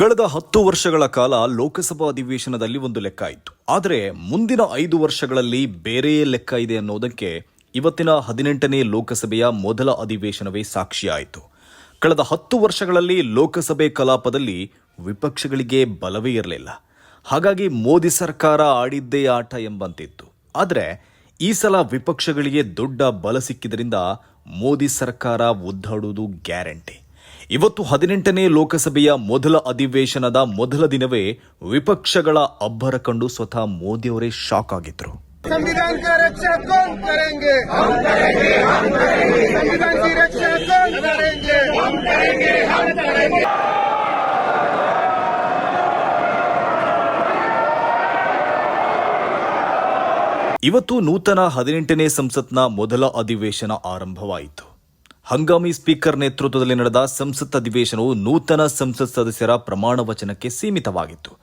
ಕಳೆದ ಹತ್ತು ವರ್ಷಗಳ ಕಾಲ ಲೋಕಸಭಾ ಅಧಿವೇಶನದಲ್ಲಿ ಒಂದು ಲೆಕ್ಕ ಇತ್ತು. ಆದರೆ ಮುಂದಿನ ಐದು ವರ್ಷಗಳಲ್ಲಿ ಬೇರೆಯೇ ಲೆಕ್ಕ ಇದೆ ಅನ್ನೋದಕ್ಕೆ ಇವತ್ತಿನ ಹದಿನೆಂಟನೇ ಲೋಕಸಭೆಯ ಮೊದಲ ಅಧಿವೇಶನವೇ ಸಾಕ್ಷಿಯಾಯಿತು. ಕಳೆದ ಹತ್ತು ವರ್ಷಗಳಲ್ಲಿ ಲೋಕಸಭೆ ಕಲಾಪದಲ್ಲಿ ವಿಪಕ್ಷಗಳಿಗೆ ಬಲವೇ ಇರಲಿಲ್ಲ. ಹಾಗಾಗಿ ಮೋದಿ ಸರ್ಕಾರ ಆಡಿದ್ದೇ ಆಟ ಎಂಬಂತಿತ್ತು. ಆದರೆ ಈ ಸಲ ವಿಪಕ್ಷಗಳಿಗೆ ದೊಡ್ಡ ಬಲ ಸಿಕ್ಕಿದ್ರಿಂದ ಮೋದಿ ಸರ್ಕಾರ ಒದ್ದಾಡುವುದು ಗ್ಯಾರಂಟಿ. ಇವತ್ತು ಹದಿನೆಂಟನೇ ಲೋಕಸಭೆಯ ಮೊದಲ ಅಧಿವೇಶನದ ಮೊದಲ ದಿನವೇ ವಿಪಕ್ಷಗಳ ಅಬ್ಬರ ಕಂಡು ಸ್ವತಃ ಮೋದಿಯವರೇ ಶಾಕ್ ಆಗಿದ್ರು संविधान का रक्षा कौन करेंगे हम करेंगे हम करेंगे संविधान की रक्षा कौन करेंगे हम करेंगे हम करेंगे ಇವತ್ತು ನೂತನ ಹದಿನೆಂಟನೇ ಸಂಸತ್ನ ಮೊದಲ ಅಧಿವೇಶನ ಆರಂಭವಾಯಿತು ಹಂಗಾಮಿ ಸ್ಪೀಕರ್ ನೇತೃತ್ವದಲ್ಲಿ ನಡೆದ ಸಂಸತ್ ಅಧಿವೇಶನವು ನೂತನ ಸಂಸತ್ ಸದಸ್ಯರ ಪ್ರಮಾಣ ವಚನಕ್ಕೆ ಸೀಮಿತವಾಗಿತ್ತು.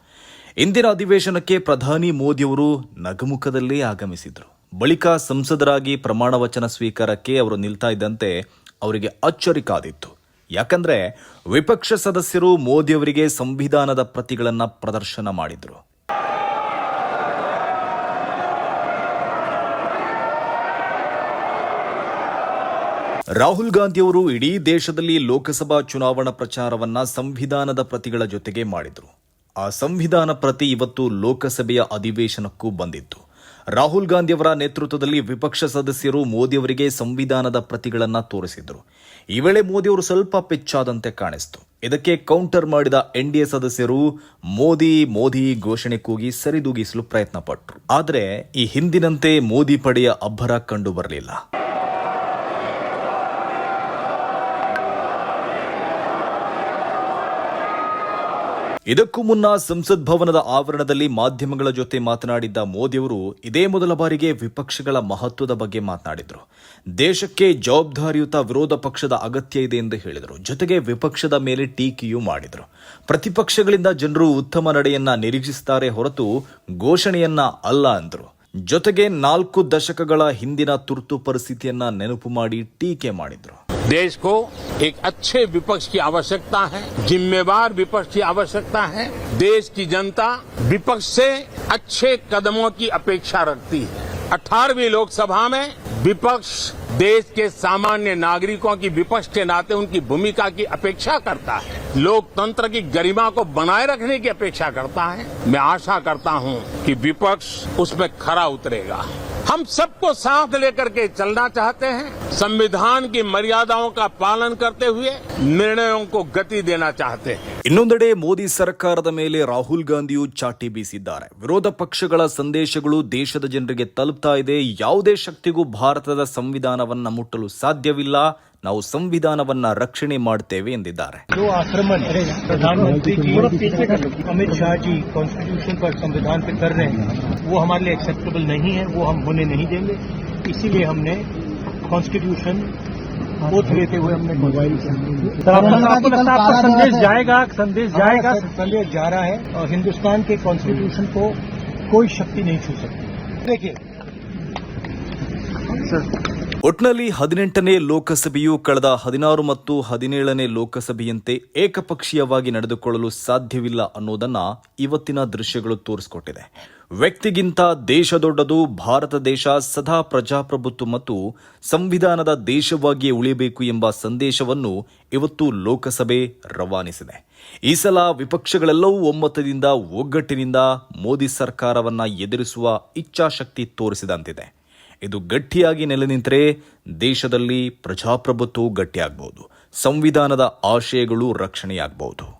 ಇಂದಿನ ಅಧಿವೇಶನಕ್ಕೆ ಪ್ರಧಾನಿ ಮೋದಿಯವರು ನಗುಮುಖದಲ್ಲೇ ಆಗಮಿಸಿದರು. ಬಳಿಕ ಸಂಸದರಾಗಿ ಪ್ರಮಾಣ ವಚನ ಸ್ವೀಕಾರಕ್ಕೆ ಅವರು ನಿಲ್ತಾ ಇದ್ದಂತೆ ಅವರಿಗೆ ಅಚ್ಚರಿ ಕಾದಿತ್ತು ಯಾಕಂದ್ರೆ ವಿಪಕ್ಷ ಸದಸ್ಯರು ಮೋದಿಯವರಿಗೆ ಸಂವಿಧಾನದ ಪ್ರತಿಗಳನ್ನು ಪ್ರದರ್ಶನ ಮಾಡಿದ್ರು. ರಾಹುಲ್ ಗಾಂಧಿಯವರು ಇಡೀ ದೇಶದಲ್ಲಿ ಲೋಕಸಭಾ ಚುನಾವಣಾ ಪ್ರಚಾರವನ್ನ ಸಂವಿಧಾನದ ಪ್ರತಿಗಳ ಜೊತೆಗೆ ಮಾಡಿದರು. ಆ ಸಂವಿಧಾನ ಪ್ರತಿ ಇವತ್ತು ಲೋಕಸಭೆಯ ಅಧಿವೇಶನಕ್ಕೂ ಬಂದಿತ್ತು. ರಾಹುಲ್ ಗಾಂಧಿಯವರ ನೇತೃತ್ವದಲ್ಲಿ ವಿಪಕ್ಷ ಸದಸ್ಯರು ಮೋದಿಯವರಿಗೆ ಸಂವಿಧಾನದ ಪ್ರತಿಗಳನ್ನು ತೋರಿಸಿದರು. ಈ ವೇಳೆ ಮೋದಿಯವರು ಸ್ವಲ್ಪ ಪೆಚ್ಚಾದಂತೆ ಕಾಣಿಸ್ತು. ಇದಕ್ಕೆ ಕೌಂಟರ್ ಮಾಡಿದ ಎನ್ಡಿಎ ಸದಸ್ಯರು ಮೋದಿ ಮೋದಿ ಘೋಷಣೆ ಕೂಗಿ ಸರಿದೂಗಿಸಲು ಪ್ರಯತ್ನ ಪಟ್ಟರು ಆದರೆ ಈ ಹಿಂದಿನಂತೆ ಮೋದಿ ಪಡೆಯ ಅಬ್ಬರ ಕಂಡು ಬರಲಿಲ್ಲ. ಇದಕ್ಕೂ ಮುನ್ನ ಸಂಸತ್ ಭವನದ ಆವರಣದಲ್ಲಿ ಮಾಧ್ಯಮಗಳ ಜೊತೆ ಮಾತನಾಡಿದ್ದ ಮೋದಿಯವರು ಇದೇ ಮೊದಲ ಬಾರಿಗೆ ವಿಪಕ್ಷಗಳ ಮಹತ್ವದ ಬಗ್ಗೆ ಮಾತನಾಡಿದರು. ದೇಶಕ್ಕೆ ಜವಾಬ್ದಾರಿಯುತ ವಿರೋಧ ಪಕ್ಷದ ಅಗತ್ಯ ಇದೆ ಎಂದು ಹೇಳಿದರು. ಜೊತೆಗೆ ವಿಪಕ್ಷದ ಮೇಲೆ ಟೀಕೆಯೂ ಮಾಡಿದರು. ಪ್ರತಿಪಕ್ಷಗಳಿಂದ ಜನರು ಉತ್ತಮ ನಡೆಯನ್ನ ನಿರೀಕ್ಷಿಸುತ್ತಾರೆ ಹೊರತು ಘೋಷಣೆಯನ್ನ ಅಲ್ಲ ಅಂದರು. ಜೊತೆಗೆ ನಾಲ್ಕು ದಶಕಗಳ ಹಿಂದಿನ ತುರ್ತು ಪರಿಸ್ಥಿತಿಯನ್ನ ನೆನಪು ಮಾಡಿ ಟೀಕೆ ಮಾಡಿದರು. देश को एक अच्छे विपक्ष की आवश्यकता है, जिम्मेवार विपक्ष की आवश्यकता है। देश की जनता विपक्ष से अच्छे कदमों की अपेक्षा रखती है। 18वीं लोकसभा में विपक्ष देश के सामान्य नागरिकों की विपक्ष के नाते उनकी भूमिका की अपेक्षा करता है। लोकतंत्र की गरिमा को बनाए रखने की अपेक्षा करता है। मैं आशा करता हूँ कि विपक्ष उसमें खरा उतरेगा। हम सबको साथ लेकर के चलना चाहते हैं। संविधान की मर्यादाओं का पालन करते हुए निर्णयों को गति देना चाहते हैं ಇನ್ನೊಂದೆಡೆ ಮೋದಿ ಸರ್ಕಾರದ ಮೇಲೆ ರಾಹುಲ್ ಗಾಂಧಿಯು ಚಾಟಿ ಬೀಸಿದ್ದಾರೆ ವಿರೋಧ ಪಕ್ಷಗಳ ಸಂದೇಶಗಳು ದೇಶದ ಜನರಿಗೆ ತಲುಪ್ತಾ ಇದೆ ಯಾವುದೇ ಶಕ್ತಿಗೂ ಭಾರತದ ಸಂವಿಧಾನವನ್ನ ಮುಟ್ಟಲು ಸಾಧ್ಯವಿಲ್ಲ ನಾವು ಸಂವಿಧಾನವನ್ನ ರಕ್ಷಣೆ ಮಾಡ್ತೇವೆ ಎಂದಿದ್ದಾರೆ जो आक्रमण प्रधानमंत्री जी अमित शाह जी कॉन्स्टिट्यूशन पर संविधान पे कर रहे हैं वो हमारे लिए एक्सेप्टेबल नहीं है वो हम होने नहीं देंगे इसीलिए हमने कॉन्स्टिट्यूशन बोध लेते हुए हमने मोबाइल आपको लगता है आपका संदेश जाएगा संदेश जाएगा। संदेश जा रहा है और हिंदुस्तान के कॉन्स्टिट्यूशन को कोई शक्ति नहीं छू सकती। देखिए। ಒಟ್ನಲ್ಲಿ ಹದಿನೆಂಟನೇ ಲೋಕಸಭೆಯು ಕಳೆದ ಹದಿನಾರು ಮತ್ತು ಹದಿನೇಳನೇ ಲೋಕಸಭೆಯಂತೆ ಏಕಪಕ್ಷೀಯವಾಗಿ ನಡೆದುಕೊಳ್ಳಲು ಸಾಧ್ಯವಿಲ್ಲ ಅನ್ನೋದನ್ನ ಇವತ್ತಿನ ದೃಶ್ಯಗಳು ತೋರಿಸಿಕೊಟ್ಟಿದೆ. ವ್ಯಕ್ತಿಗಿಂತ ದೇಶ ದೊಡ್ಡದು ಭಾರತ ದೇಶ ಸದಾ ಪ್ರಜಾಪ್ರಭುತ್ವ ಮತ್ತು ಸಂವಿಧಾನದ ದೇಶವಾಗಿಯೇ ಉಳಿಯಬೇಕು ಎಂಬ ಸಂದೇಶವನ್ನು ಇವತ್ತು ಲೋಕಸಭೆ ರವಾನಿಸಿದೆ. ಈ ಸಲ ವಿಪಕ್ಷಗಳೆಲ್ಲವೂ ಒಮ್ಮತದಿಂದ ಒಗ್ಗಟ್ಟಿನಿಂದ ಮೋದಿ ಸರ್ಕಾರವನ್ನ ಎದುರಿಸುವ ಇಚ್ಛಾಶಕ್ತಿ ತೋರಿಸಿದಂತಿದೆ. ಇದು ಗಟ್ಟಿಯಾಗಿ ನೆಲೆ ನಿಂತರೆ ದೇಶದಲ್ಲಿ ಪ್ರಜಾಪ್ರಭುತ್ವವು ಗಟ್ಟಿಯಾಗಬಹುದು ಸಂವಿಧಾನದ ಆಶಯಗಳು ರಕ್ಷಣೆಯಾಗಬಹುದು